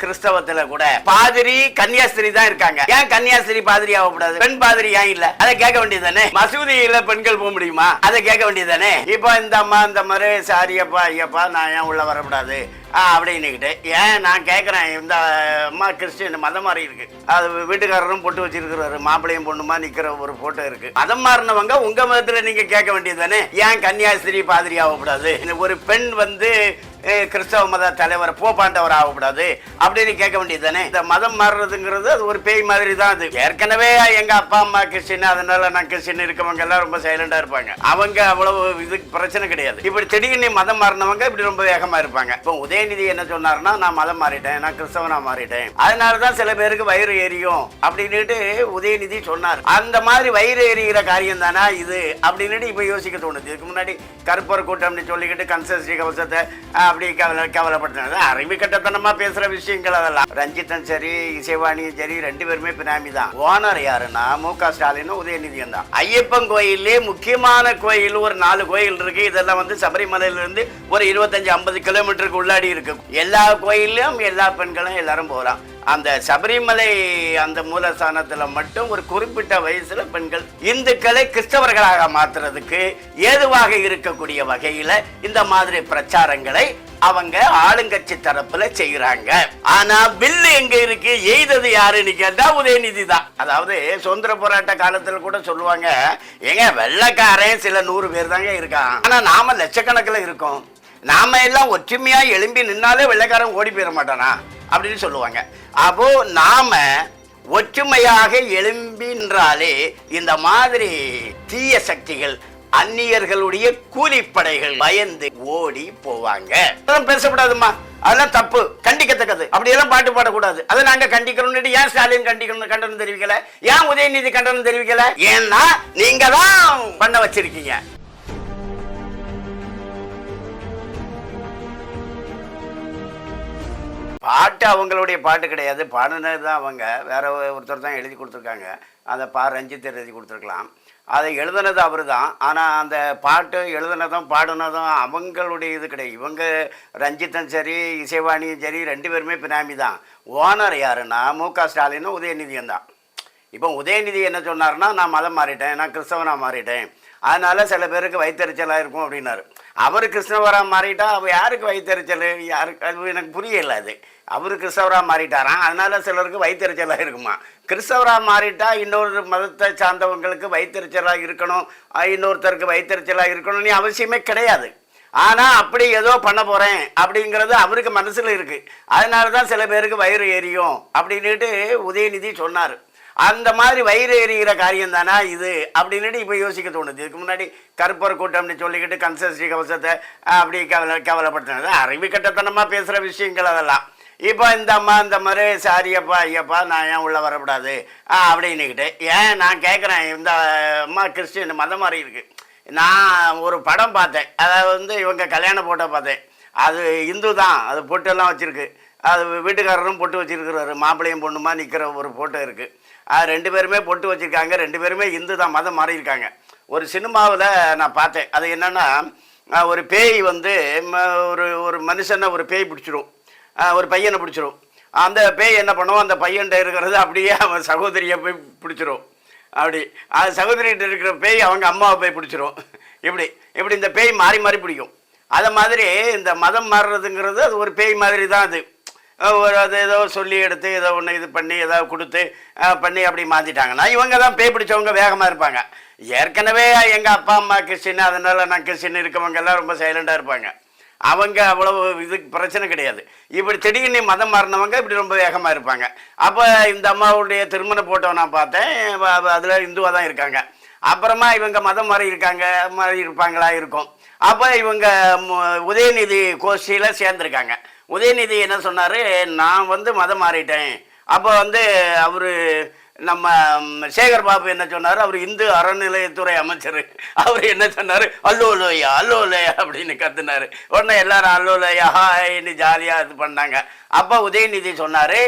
கிறிஸ்தவத்துல கூட பாதிரி கன்னியாஸ்திரி தான் இருக்காங்க. ஏன் கன்னியாஸ்திரி பாதிரி ஆகக்கூடாது? பெண் பாதிரி ஏன் இல்ல? அதை கேட்க வேண்டியதானே மசூதியில பெண்கள் போக முடியுமா? அதை கேட்க வேண்டியதானே இப்போ இந்த அம்மா இந்த மாதிரி சாரியப்பா ஐயப்பா நான் ஏன் உள்ள வரக்கூடாது? ஆ, அப்படின்னுக்கிட்டு. ஏன் நான் கேட்குறேன் இந்த அம்மா கிறிஸ்டின் மதம் மாறி இருக்கு. அது வீட்டுக்காரரும் பொட்டு வச்சிருக்கிறாரு மாப்பிள்ளையும் பொண்ணுமா நிற்கிற ஒரு போட்டோ இருக்கு. மதம் மாறினவங்க உங்க மதத்தில் நீங்க கேட்க வேண்டியது தானே ஏன் கன்னியாஸ்திரி பாதிரி ஆகக்கூடாது? ஒரு பெண் வந்து கிறிஸ்தவ மத தலைவர் போப்பாண்டவர் ஆகக்கூடாது அப்படின்னு கேட்க வேண்டியது தானே இந்த மதம் மாறுறதுங்கிறது அது ஒரு பேய் மாதிரி தான் அது. ஏற்கனவே எங்க அப்பா அம்மா கிறிஸ்டின் அதனால நான் கிறிஸ்டின் இருக்கவங்க எல்லாம் ரொம்ப சைலண்டா இருப்பாங்க. அவங்க அவ்வளவு இதுக்கு பிரச்சனை கிடையாது. இப்படி திடீர்னு மதம் மாறினவங்க இப்படி ரொம்ப வேகமா இருப்பாங்க. இப்போ உதயநிதி என்ன சொன்னார்னா நான் மதம் மாறிட்டேன் நான் கிறிஸ்தவனா மாறிட்டேன். அதனால தான் சில பேருக்கு வயிறு எரியும் அப்படின்னுட்டு உதயநிதி சொன்னார். அந்த மாதிரி வயிறு எரிகிற காரியம் தானா இது? அப்படின்னுட்டு இப்போ யோசிக்க தோணுது. இதுக்கு முன்னாடி கருப்பர் கூட்டம்னு சொல்லிக்கிட்டு கன்சஸ்டி கவசத்தை அப்படி கவலை கவலைப்படுத்தினது அறிவு பேசுற விஷயங்கள் அதெல்லாம். ரஞ்சித்தன் சரி இசைவாணியும் சரி ரெண்டு பேருமே பினாமி தான். ஓனர் யாருன்னா மு க. ஸ்டாலினும் உதயநிதியும் தான். ஐயப்பன் கோயிலே முக்கியமான கோயில் ஒரு நாலு கோயில் இருக்கு. இதெல்லாம் வந்து சபரிமலையில இருந்து ஒரு இருபத்தஞ்சு ஐம்பது கிலோமீட்டருக்கு உள்ளாடி இருக்கு. எல்லா கோயிலும் எல்லா பெண்களும் எல்லாரும் போகிறான் அந்த சபரிமலை அந்த மூலஸ்தானத்தில் மட்டும் ஒரு குறிப்பிட்ட வயசுல பெண்கள் இந்துக்களை கிறிஸ்தவர்களாக மாத்துறதுக்கு ஏதுவாக இருக்கக்கூடிய வகையில இந்த மாதிரி பிரச்சாரங்களை அவங்க ஆளுங்கட்சி தரப்புல செய்யறாங்க ஆனா பில்லு எங்க இருக்கு? எய்தது யாருன்னு கேட்டா உதயநிதி தான் அதாவது சுதந்திர போராட்ட காலத்துல கூட சொல்லுவாங்க ஏங்க வெள்ளக்காரன் சில நூறு பேர் தாங்க இருக்கான். ஆனா நாம லட்சக்கணக்கில் இருக்கோம். நாம எல்லாம் ஒற்றுமையா எழும்பி நின்னாலே வெள்ளைக்காரன் ஓடி போயிட மாட்டானா? அப்படின்னு சொல்லுவாங்க. அப்போ நாம ஒற்றுமையாக எழும்பின்றாலே இந்த மாதிரி தீய சக்திகள் அந்நியர்களுடைய கூலிப்படைகள் பயந்து ஓடி போவாங்க. அதெல்லாம் பேசக்கூடாதும்மா. அதெல்லாம் தப்பு. கண்டிக்கத்தக்கது. அப்படியெல்லாம் பாட்டு பாடக்கூடாது. அதை நாங்க கண்டிக்கணும்னு ஏன் ஸ்டாலின் கண்டிக்கணும் கண்டனம் தெரிவிக்கல? ஏன் உதயநிதி கண்டனம் தெரிவிக்கல? ஏன்னா நீங்க தான் பண்ண வச்சிருக்கீங்க. பாட்டு அவங்களுடைய பாட்டு கிடையாது. பாடினது தான் அவங்க. வேற ஒருத்தர் தான் எழுதி கொடுத்துருக்காங்க. அதை பா ரஞ்சித் எழுதி கொடுத்துருக்கலாம். அதை எழுதுனது அவர் தான் ஆனால் அந்த பாட்டு எழுதுனதும் பாடினதும் அவங்களுடைய இது கிடையாது. இவங்க ரஞ்சித்தும் சரி இசைவாணியும் சரி ரெண்டு பேருமே பினாமி தான். ஓனர் யாருன்னா மு க ஸ்டாலினும் உதயநிதியும் தான். இப்போ உதயநிதி என்ன சொன்னார்னா நான் மதம் மாறிட்டேன். நான் கிறிஸ்தவனாக மாறிட்டேன். அதனால் சில பேருக்கு வயிற்றுச்சலாக இருக்கும் அப்படின்னாரு. அவர் கிருஷ்ணவராக மாறிட்டா அவள் யாருக்கு வயிற்றுச்சல் யாருக்கு அது எனக்கு புரியல அது. அவர் கிறிஸ்தவராக மாறிட்டாராம் அதனால் சிலருக்கு வயிற்றுச்சலாக இருக்குமா? கிறிஸ்தவராக மாறிட்டா இன்னொரு மதத்தை சார்ந்தவங்களுக்கு வயிற்றுச்சலாக இருக்கணும். இன்னொருத்தருக்கு வயிற்றுச்சலாக இருக்கணும்னு அவசியமே கிடையாது. ஆனால் அப்படி ஏதோ பண்ண போகிறேன் அப்படிங்கிறது அவருக்கு மனசில் இருக்குது அதனால தான் சில பேருக்கு வயிறு எரியும் அப்படின்ட்டு உதயநிதி சொன்னார். அந்த மாதிரி வயிறு எரிகிற காரியம் தானா இது? அப்படின்னுட்டு இப்போ யோசிக்க தோணுது. இதுக்கு முன்னாடி கருப்பர் கூட்டம்னு சொல்லிக்கிட்டு கன்சஸ்டி கவசத்தை அப்படி கவலை கவலைப்படுத்தினது. அறிவு கட்டத்தனமாக பேசுகிற விஷயங்கள் அதெல்லாம். இப்போ இந்த அம்மா இந்த மாதிரி சாரியப்பா ஐயப்பா நான் ஏன் உள்ளே வரக்கூடாது? ஆ, அப்படின்னுக்கிட்டு. ஏன் நான் கேட்குறேன் இந்த அம்மா கிறிஸ்டின் மதம் மாதிரி இருக்குது நான் ஒரு படம் பார்த்தேன். அதாவது வந்து இவங்க கல்யாண போட்டோ பார்த்தேன். அது இந்து தான். அது பொட்டெல்லாம் வச்சுருக்கு. அது வீட்டுக்காரரும் பொட்டு வச்சுருக்கிறாரு. மாப்பிள்ளையும் பொண்ணுமா நிற்கிற ஒரு ஃபோட்டோ இருக்குது அது ரெண்டு பேருமே பொட்டு வச்சுருக்காங்க ரெண்டு பேருமே இந்து தான் மதம் மாறியிருக்காங்க. ஒரு சினிமாவில் நான் பார்த்தேன். அது என்னென்னா ஒரு பேய் வந்து ம- ஒரு ஒரு மனுஷனை ஒரு பேய் பிடிச்சிரும். ஒரு பையனை பிடிச்சிரும். அந்த பேய் என்ன பண்ணுவோம் அந்த பையன்கிட்ட இருக்கிறது அப்படியே அவன் சகோதரியை போய் பிடிச்சிரும். அப்படி. அது சகோதரிகிட்ட இருக்கிற பேய் அவங்க அம்மாவை போய் பிடிச்சிரும். இப்படி. இப்படி இந்த பேய் மாறி மாறி பிடிக்கும். அதை மாதிரி இந்த மதம் மாறுறதுங்கிறது அது ஒரு பேய் மாதிரி தான் அது. ஒரு அது ஏதோ சொல்லி எடுத்து ஏதோ ஒன்று இது பண்ணி ஏதாவது கொடுத்து பண்ணி அப்படி மாற்றிட்டாங்கன்னா இவங்க தான் பேய் பிடிச்சவங்க வேகமாக இருப்பாங்க. ஏற்கனவே எங்கள் அப்பா அம்மா கிறிஸ்டின் அதனால் நான் கிறிஸ்டின் இருக்கவங்க எல்லாம் ரொம்ப சைலண்டாக இருப்பாங்க. அவங்க அவ்வளவு இதுக்கு பிரச்சனை கிடையாது. இப்படி திடீர்னு மதம் மாறினவங்க இப்படி ரொம்ப வேகமாக இருப்பாங்க. அப்போ இந்த அம்மாவுடைய திருமண போட்டோ நான் பார்த்தேன். அதில் இந்துவாக தான் இருக்காங்க. அப்புறமா இவங்க மதம் மாறி இருக்காங்க மாறி இருப்பாங்களா இருக்கும். அப்போ இவங்க மு- உதயநிதி கோஷ்டியில் சேர்ந்துருக்காங்க. உதயநிதி என்ன சொன்னார்? நான் வந்து மதம் மாறிட்டேன். அப்போ வந்து அவர் நம்ம சேகர் பாபு என்ன சொன்னார்? அவர் இந்து அறநிலையத்துறை அமைச்சர். அவர் என்ன சொன்னார்? அல்லோலையா அல்லோலையா அப்படின்னு கத்துனாரு. உடனே எல்லாரும் அல்லோலையா ஹாய்னு ஜாலியாக இது பண்ணாங்க. அப்போ உதயநிதி சொன்னார்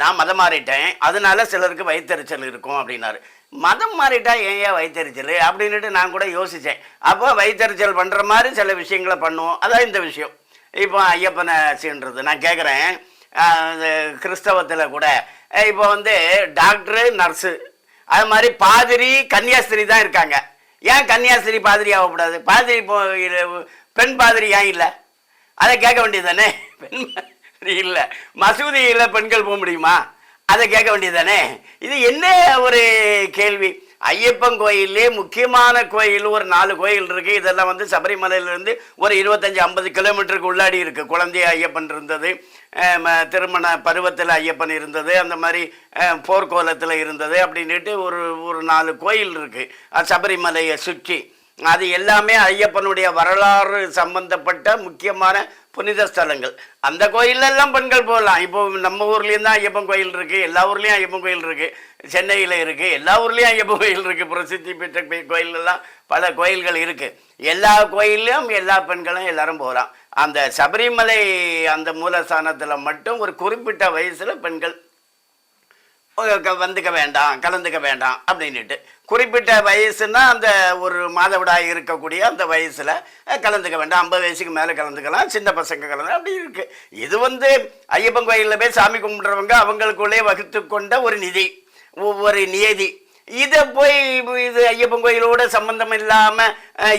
நான் மதம் மாறிட்டேன். அதனால சிலருக்கு வயிற்றெரிச்சல் இருக்கும் அப்படின்னாரு. மதம் மாறிட்டா ஏன் ஏன் வயிற்றெரிச்சல் அப்படின்னுட்டு நான் கூட யோசித்தேன் அப்போ வயிற்றெரிச்சல் பண்ணுற மாதிரி சில விஷயங்களை பண்ணுவோம். அதான் இந்த விஷயம். இப்போ ஐயப்பனை சீன்றது. நான் கேட்குறேன் கிறிஸ்தவத்தில் கூட. இப்போ வந்து டாக்டரு நர்ஸு அது மாதிரி பாதிரி கன்னியாஸ்திரி தான் இருக்காங்க. ஏன் கன்னியாஸ்திரி பாதிரி ஆகக்கூடாது? பாதிரி இப்போ பெண் பாதிரி ஏன் இல்லை? அதை கேட்க வேண்டியது தானே பெண் இல்லை. மசூதியில் பெண்கள் போக முடியுமா? அதை கேட்க வேண்டியது தானே இது என்ன ஒரு கேள்வி? ஐயப்பன் கோயிலே முக்கியமான கோயில் ஒரு நாலு கோயில் இருக்கு. இதெல்லாம் வந்து சபரிமலையிலேருந்து ஒரு இருபத்தஞ்சி ஐம்பது கிலோமீட்டருக்கு உள்ளாடி இருக்கு. குழந்தை ஐயப்பன் இருந்தது திருமண பருவத்தில் ஐயப்பன் இருந்தது அந்த மாதிரி போர்க்கோலத்தில் இருந்தது அப்படின்ட்டு ஒரு ஒரு நாலு கோயில் இருக்கு. சபரிமலையை சுற்றி. அது எல்லாமே ஐயப்பனுடைய வரலாறு சம்பந்தப்பட்ட முக்கியமான புனித ஸ்தலங்கள். அந்த கோயிலெல்லாம் பெண்கள் போகலாம். இப்போ நம்ம ஊர்லேயும் தான் ஐயப்பன் கோயில் இருக்குது எல்லா ஊர்லேயும் ஐயப்பன் கோயில் இருக்குது சென்னையில் இருக்குது எல்லா ஊர்லேயும் ஐயப்பன் கோயில் இருக்குது பிரசித்தி பெற்ற கோயிலெல்லாம் பல கோயில்கள் இருக்குது எல்லா கோயிலையும் எல்லா பெண்களும் எல்லாரும் போகலாம். அந்த சபரிமலை அந்த மூலஸ்தானத்தில் மட்டும் ஒரு குறிப்பிட்ட வயசில் பெண்கள் வந்துக்க வேண்டாம் கலந்துக்க வேண்டாம் அப்படின்னுட்டு குறிப்பிட்ட வயசுன்னா அந்த ஒரு மாதவிடாய் இருக்கக்கூடிய அந்த வயசில் கலந்துக்க வேண்டாம். ஐம்பது வயசுக்கு மேலே கலந்துக்கலாம் சின்ன பசங்க கலந்து அப்படி இருக்குது இது வந்து ஐயப்பன் கோயிலில் போய் சாமி கும்பிட்றவங்க அவங்களுக்குள்ளே வகுத்து கொண்ட ஒரு நிதி ஒவ்வொரு நியதி. இதை போய் இது ஐயப்பன் கோயிலோட சம்பந்தம் இல்லாமல்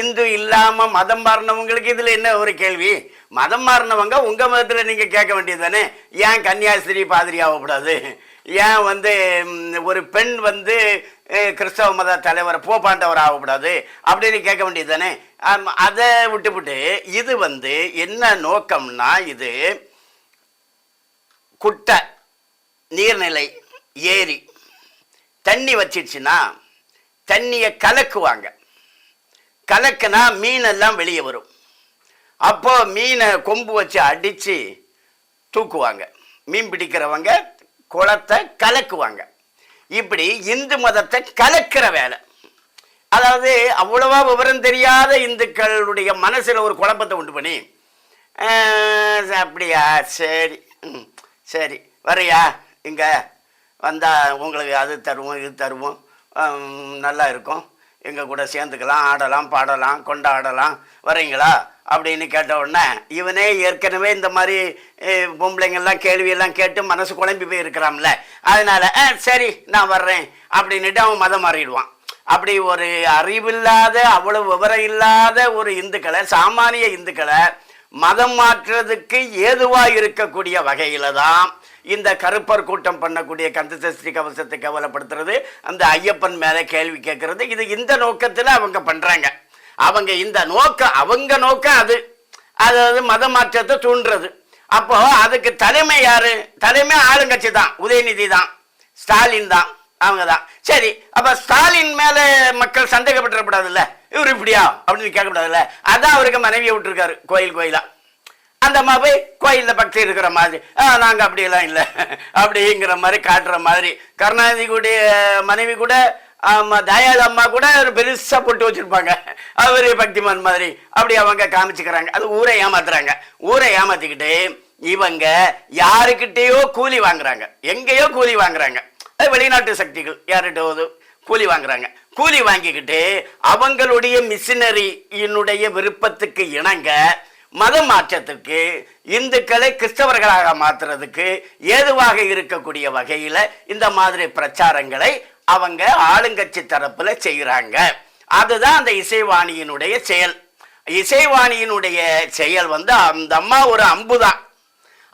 இந்து இல்லாமல் மதம் மாறினவங்களுக்கு இதில் என்ன ஒரு கேள்வி? மதம் மாறினவங்க உங்கள் மதத்தில் நீங்கள் கேட்க வேண்டியது தானே? ஏன் கன்னியாஸ்திரி பாதிரி ஆகக்கூடாது? ஏன் வந்து ஒரு பெண் வந்து கிறிஸ்தவ மத தலைவர் போப்பாண்டவர் ஆகக்கூடாது அப்படின்னு கேட்க வேண்டியது தானே அதை விட்டுவிட்டு இது வந்து என்ன நோக்கம்னா இது குட்டை நீர்நிலை ஏரி தண்ணி வச்சிடுச்சுன்னா தண்ணியை கலக்குவாங்க. கலக்குனா மீனெல்லாம் வெளியே வரும். அப்போது மீனை கொம்பு வச்சு அடித்து தூக்குவாங்க. மீன் பிடிக்கிறவங்க குளத்தை கலக்குவாங்க. இப்படி இந்து மதத்தை கலக்கிற வேலை. அதாவது அவ்வளவா விவரம் தெரியாத இந்துக்களுடைய மனசில் ஒரு குழப்பத்தை உண்டு பண்ணி அப்படியா? சரி. சரி. வரையா இங்கே வந்தால் உங்களுக்கு அது தருவோம் இது தருவோம். நல்லா இருக்கும். எங்கள் கூட சேர்ந்துக்கலாம் ஆடலாம் பாடலாம் கொண்டாடலாம். வரீங்களா? அப்படின்னு கேட்ட உடனே இவனே ஏற்கனவே இந்த மாதிரி பொம்பளைங்கள்லாம் கேள்வியெல்லாம் கேட்டு மனசு குழம்பி போய் அதனால் "ஆ, சரி நான் வர்றேன் அப்படின்னுட்டு அவன் மதம் மாறிடுவான். அப்படி ஒரு அறிவில்லாத அவ்வளவு விவரம் இல்லாத ஒரு இந்துக்களை சாமானிய இந்துக்களை மதம் மாற்றுறதுக்கு ஏதுவாக இருக்கக்கூடிய வகையில் தான் இந்த கருப்பர் கூட்டம் பண்ணக்கூடிய கந்தசஷ்டி கவசத்தை கவலைப்படுத்துறது அந்த ஐயப்பன் மேலே கேள்வி கேட்கறது இது இந்த நோக்கத்தில் அவங்க பண்ணுறாங்க அவங்க இந்த நோக்கம் அவங்க நோக்கம் அது. அதாவது மத மாற்றத்தை தூண்டுறது. அப்போ அதுக்கு தலைமை யாரு? தலைமை ஆளுங்கட்சி தான் உதயநிதி தான். ஸ்டாலின் தான் அவங்க தான். சரி அப்ப ஸ்டாலின் மேல மக்கள் சந்தேகப்பட்டுறக்கூடாதுல்ல? இவர் இப்படியா? அப்படின்னு கேட்கக்கூடாதுல்ல? அதான் அவருக்கு மனைவியை விட்டுருக்காரு கோயில் கோயிலா. அந்த அம்மா போய் கோயிலில் பக்தி இருக்கிற மாதிரி ஆ நாங்கள் அப்படியெல்லாம் இல்லை. அப்படிங்கிற மாதிரி காட்டுற மாதிரி. கருணாநிதிக்குடைய மனைவி கூட ஆமாம் தயாள் அம்மா கூட ஒரு பெருசாக போட்டு வச்சுருப்பாங்க. அவர் பக்திமான் மாதிரி. அப்படி அவங்க காமிச்சுக்கிறாங்க. அது ஊரை ஏமாத்துறாங்க. ஊரை ஏமாத்திக்கிட்டு இவங்க யாருக்கிட்டேயோ கூலி வாங்குறாங்க. எங்கேயோ கூலி வாங்குறாங்க. அது வெளிநாட்டு சக்திகள். யார்கிட்ட கூலி வாங்குறாங்க. கூலி வாங்கிக்கிட்டு அவங்களுடைய மிஷினரியினுடைய விருப்பத்துக்கு இணங்க மத மாற்றத்துக்கு இந்துக்களை கிறிஸ்தவர்களாக மாற்றுறதுக்கு ஏதுவாக இருக்கக்கூடிய வகையில் இந்த மாதிரி பிரச்சாரங்களை அவங்க ஆளுங்கட்சி தரப்பில் செய்கிறாங்க அதுதான் அந்த இசைவாணியினுடைய செயல். இசைவாணியினுடைய செயல் வந்து அந்த அம்மா ஒரு அம்புதான்.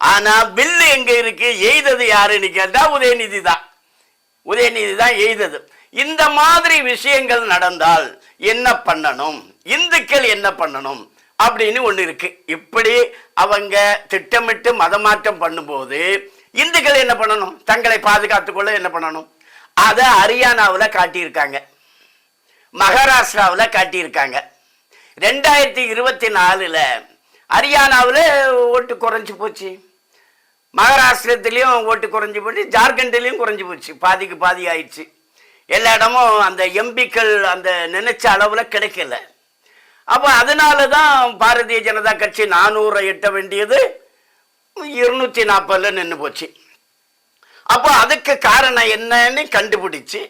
ஆனால் பில்லு எங்கே இருக்கு? எய்தது யாருன்னு கேட்டால் உதயநிதி தான். உதயநிதி தான் எய்தது. இந்த மாதிரி விஷயங்கள் நடந்தால் என்ன பண்ணணும்? இந்துக்கள் என்ன பண்ணணும்? அப்படின்னு ஒன்று இருக்கு. இப்படி அவங்க திட்டமிட்டு மதமாற்றம் பண்ணும்போது இந்துக்கள் என்ன பண்ணணும்? தங்களை பாதுகாத்துக்கொள்ள என்ன பண்ணணும்? அதை ஹரியானாவில் காட்டியிருக்காங்க. மகாராஷ்டிராவில் காட்டியிருக்காங்க. ரெண்டாயிரத்தி இருபத்தி நாலில் ஹரியானாவில் ஓட்டு குறைஞ்சி போச்சு. மகாராஷ்டிரத்துலேயும் ஓட்டு குறைஞ்சி போச்சு. ஜார்க்கண்ட்லேயும் குறைஞ்சி போச்சு. பாதிக்கு பாதி ஆயிடுச்சு. எல்லா இடமும் அந்த எம்பிக்கள் அந்த நினைச்ச அளவில் கிடைக்கல. அப்போ அதனால தான் பாரதிய ஜனதா கட்சி நானூறை எட்ட வேண்டியது இருநூற்றி நாற்பதில் நின்று போச்சு. அப்போ அதுக்கு காரணம் என்னன்னு கண்டுபிடிச்சு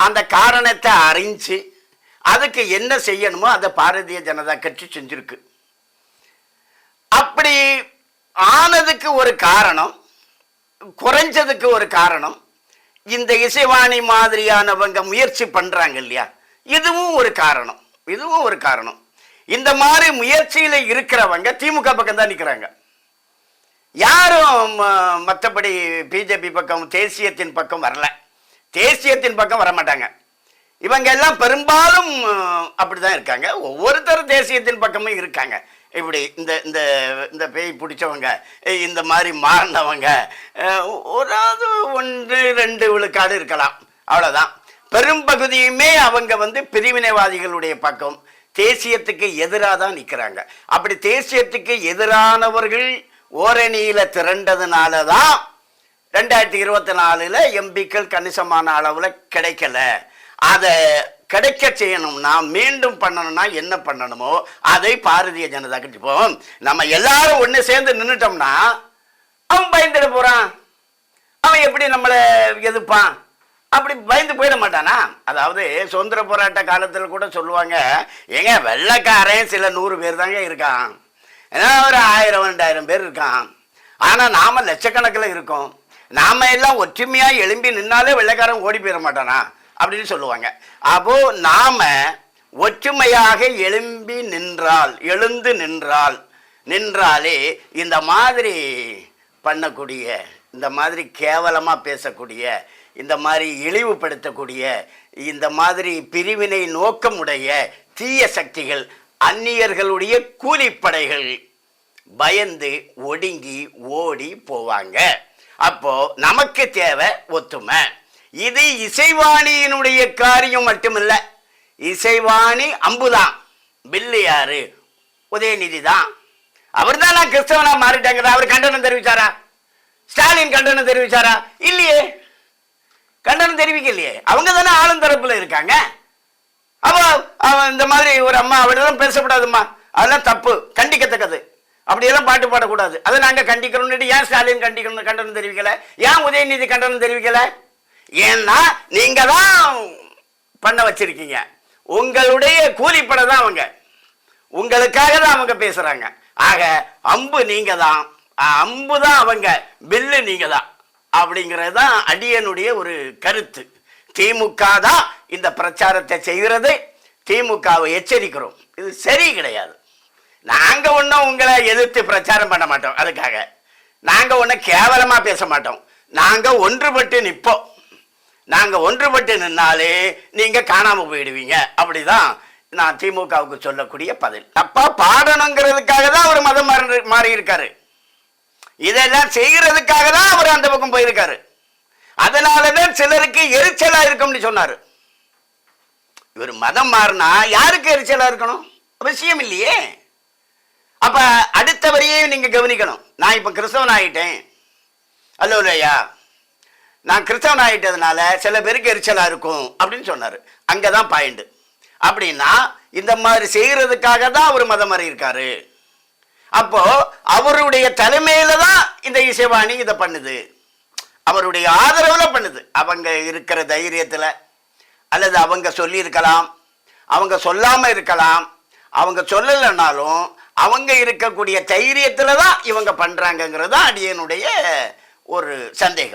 அந்த காரணத்தை அறிஞ்சு அதுக்கு என்ன செய்யணுமோ அதை பாரதிய ஜனதா கட்சி செஞ்சிருக்கு. அப்படி ஆனதுக்கு ஒரு காரணம் குறைஞ்சதுக்கு ஒரு காரணம் இந்த இசைவாணி மாதிரியானவங்க முயற்சி பண்றாங்க இல்லையா? இதுவும் ஒரு காரணம். இதுவும் ஒரு காரணம். இந்த மாதிரி முயற்சியில் இருக்கிறவங்க திமுக பக்கம் தான் நிற்கிறாங்க யாரும் ம- மற்றபடி பிஜேபி பக்கம் தேசியத்தின் பக்கம் வரல. தேசியத்தின் பக்கம் வர மாட்டாங்க இவங்க எல்லாம் பெரும்பாலும் அப்படி அப்படிதான் இருக்காங்க. ஒவ்வொருத்தரும் தேசியத்தின் பக்கமும் இருக்காங்க. இப்படி இந்த இந்த இந்த பேய் பிடிச்சவங்க இந்த மாதிரி மாறினவங்க ஒரு ஒன்று ரெண்டு விழுக்காடு இருக்கலாம். அவ்வளோதான் பெரும்பகுதியுமே அவங்க வந்து பிரிவினைவாதிகளுடைய பக்கம். தேசியத்துக்கு எதிராக தான் நிற்கிறாங்க. அப்படி தேசியத்துக்கு எதிரானவர்கள் ஓரணியில் திரண்டதுனால தான் ரெண்டாயிரத்தி இருபத்தி நாலுல எம்பிக்கள் கணிசமான அளவில் கிடைக்கல. அதை கிடைக்க செய்யணும்னா மீண்டும் பண்ணணும்னா என்ன பண்ணணுமோ அதை பாரதிய ஜனதா கட்சி போவோம். நம்ம எல்லாரும் ஒன்று சேர்ந்து நின்றுட்டோம்னா அவன் பயந்துட போகிறான் அவன் எப்படி நம்மளை எதிர்ப்பான்? அப்படி பயந்து போயிட மாட்டானா? அதாவது சுதந்திர போராட்ட காலத்தில் கூட சொல்லுவாங்க ஏங்க வெள்ளைக்காரன் சில நூறு பேர் தாங்க இருக்கான். ஏன்னா ஒரு ஆயிரம் ரெண்டாயிரம் பேர் இருக்கான். ஆனால் நாம லட்சக்கணக்கில் இருக்கோம். நாம எல்லாம் ஒற்றுமையாக எழும்பி நின்னாலே வெள்ளைக்காரன் ஓடி போயிட மாட்டானா? அப்படின்னு சொல்லுவாங்க. அப்போ நாம ஒற்றுமையாக எழும்பி நின்றால் எழுந்து நின்றால் நின்றாலே இந்த மாதிரி பண்ணக்கூடிய இந்த மாதிரி கேவலமாக பேசக்கூடிய இந்த மாதிரி இழிவுபடுத்தக்கூடிய இந்த மாதிரி பிரிவினை நோக்கமுடைய தீய சக்திகள் அந்நியர்களுடைய கூலிப்படைகள் பயந்து ஒடுங்கி ஓடி போவாங்க. அப்போ நமக்கு தேவை ஒத்துமை. இது இசைவாணியினுடைய காரியம் மட்டுமில்ல இசைவாணி அம்புதான் பில்லு யாரு உதயநிதி தான் அவர் தான் நான் கிறிஸ்தவனா மாறிட்டாங்க அவர் கண்டனம் தெரிவிச்சாரா? ஸ்டாலின் கண்டனம் தெரிவிச்சாரா? இல்லையே. யாரும் தெரிவிக்கலையே. அவங்க தானே ஆளும் தரப்புல இருக்காங்க. அப்போ அவன் இந்த மாதிரி ஒரு அம்மா அவளெல்லாம் பேசக்கூடாதும்மா அதெல்லாம் தப்பு கண்டிக்கத்தக்கது. அப்படியெல்லாம் பாட்டு பாடக்கூடாது. அதை நாங்கள் கண்டிக்கிறோம்னு ஏன் ஸ்டாலின் கண்டிக்கணும் கண்டனம் தெரிவிக்கல? ஏன் உதயநிதி கண்டனம் தெரிவிக்கல? ஏன்னா நீங்க தான் பண்ண வச்சிருக்கீங்க. உங்களுடைய கூலிப்பட தான் அவங்க. உங்களுக்காக தான் அவங்க பேசுறாங்க. ஆக அம்பு நீங்க தான். அம்பு தான் அவங்க. பில்லு நீங்க தான். அப்படிங்கிறது தான் அடியனுடைய ஒரு கருத்து. திமுக தான் இந்த பிரச்சாரத்தை செய்கிறது. திமுகவை எச்சரிக்கிறோம். இது சரி கிடையாது. நாங்கள் ஒன்றும் உங்களை எதிர்த்து பிரச்சாரம் பண்ண மாட்டோம். அதுக்காக. நாங்கள் ஒன்றும் கேவலமாக பேச மாட்டோம். நாங்கள் ஒன்றுபட்டு நிற்போம். நாங்கள் ஒன்றுபட்டு நின்னாலே நீங்கள் காணாமல் போயிடுவீங்க. அப்படிதான் நான் திமுகவுக்கு சொல்லக்கூடிய பதில். தப்பா பாடணுங்கிறதுக்காக தான் அவர் மதம் மாறி மாறி இருக்காரு இதெல்லாம் செய்கிறதுக்காக தான் அவர் அந்த பக்கம் போயிருக்காரு. அதனாலதான் சிலருக்கு எரிச்சலா இருக்கும்னு சொன்னாரு. இவர் மதம் மாறினா யாருக்கு எரிச்சலா இருக்கணும்? அவசியம் இல்லையே. அப்ப அடுத்த வரையும் நீங்க கவனிக்கணும். நான் இப்ப கிறிஸ்தவன் ஆயிட்டேன். அல்லோ இல்லையா நான் கிறிஸ்தவன் ஆயிட்டதுனால சில பேருக்கு எரிச்சலா இருக்கும் அப்படின்னு சொன்னாரு. அங்கதான் பாயிண்ட் அப்படின்னா இந்த மாதிரி செய்யறதுக்காக தான் அவர் மதம் மாறி இருக்காரு அப்போ அவருடைய தலைமையில தான் இந்த இசைவாணி இதை பண்ணுது. அவருடைய ஆதரவுல பண்ணுது. அவங்க இருக்கிற தைரியத்துல அல்லது அவங்க சொல்லியிருக்கலாம் அவங்க சொல்லாம இருக்கலாம். அவங்க சொல்லலைன்னாலும் அவங்க இருக்கக்கூடிய தைரியத்துல தான் இவங்க பண்ணுறாங்கங்கிறது தான் அடியனுடைய ஒரு சந்தேகம்.